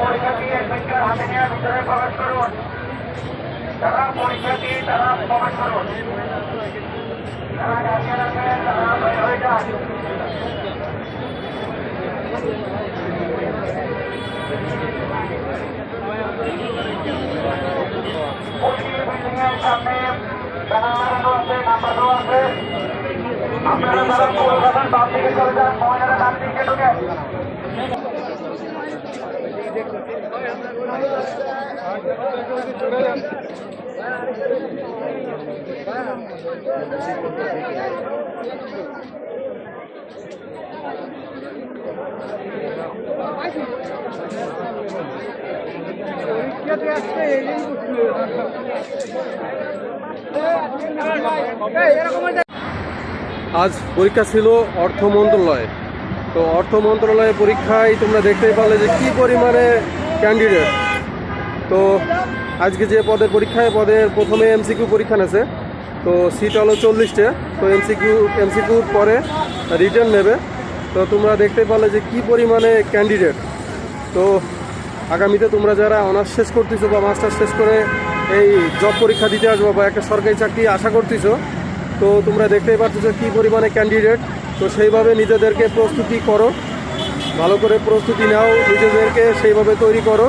পরীক্ষা দিয়ে পরীক্ষার হাতে নিয়ে করুন। তারা পরীক্ষা দিয়ে তারা প্রবেশ করুন। তারা গাছের আছে তারা বের হয়ে যান সামনে চলে যান মহিলারা বাম দিকে ঢুকে। আজ পরীক্ষা ছিল অর্থ মন্ত্রণালয়ে তো অর্থ মন্ত্রণালয়ের পরীক্ষায় তোমরা দেখতেই পারলে যে কি পরিমাণে ক্যান্ডিডেট তো আজকে যে পদের পরীক্ষায়, পদের প্রথমে এমসিকিউ পরীক্ষা নেছে। তো সিট হলো চল্লিশটে। তো এমসিকিউ এমসিকিউর পরে রিটার্ন নেবে। তো তোমরা দেখতে পারলে যে কি পরিমাণে ক্যান্ডিডেট তো আগামীতে তোমরা যারা অনার্স শেষ করতেছো বা মাস্টার্স শেষ করে এই জব পরীক্ষা দিতে আসব বা একটা সরকারি চাকরি আশা করতেছো, তো তোমরা দেখতেই পাচ্ছ কী পরিমাণে ক্যান্ডিডেট তো সেইভাবে নিজেদেরকে প্রস্তুতি করো। ভালো করে প্রস্তুতি নাও, নিজেদেরকে সেইভাবে তৈরি করো।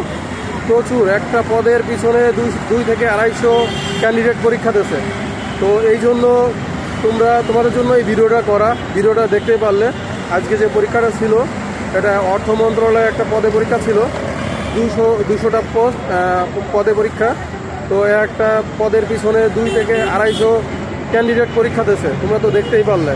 প্রচুর, একটা পদের পিছনে দুই দুই থেকে আড়াইশো ক্যান্ডিডেট পরীক্ষা দিয়েছে। তো এই জন্য তোমরা, তোমাদের জন্য এই ভিডিওটা করা, ভিডিওটা দেখতে পারলে। আজকে যে পরীক্ষাটা ছিল, এটা অর্থ মন্ত্রণালয়ে একটা পদে পরীক্ষা ছিল। দুশো, দুশোটা পোস্ট পদে পরীক্ষা। তো একটা পদের পিছনে দুই থেকে আড়াইশো ক্যান্ডিডেট পরীক্ষা দিয়েছে। তোমরা তো দেখতেই পারলে।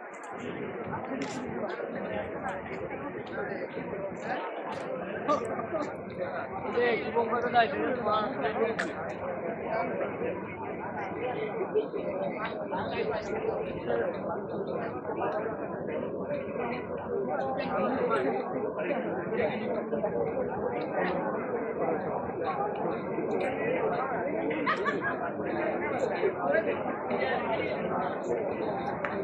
で、希望がないといは、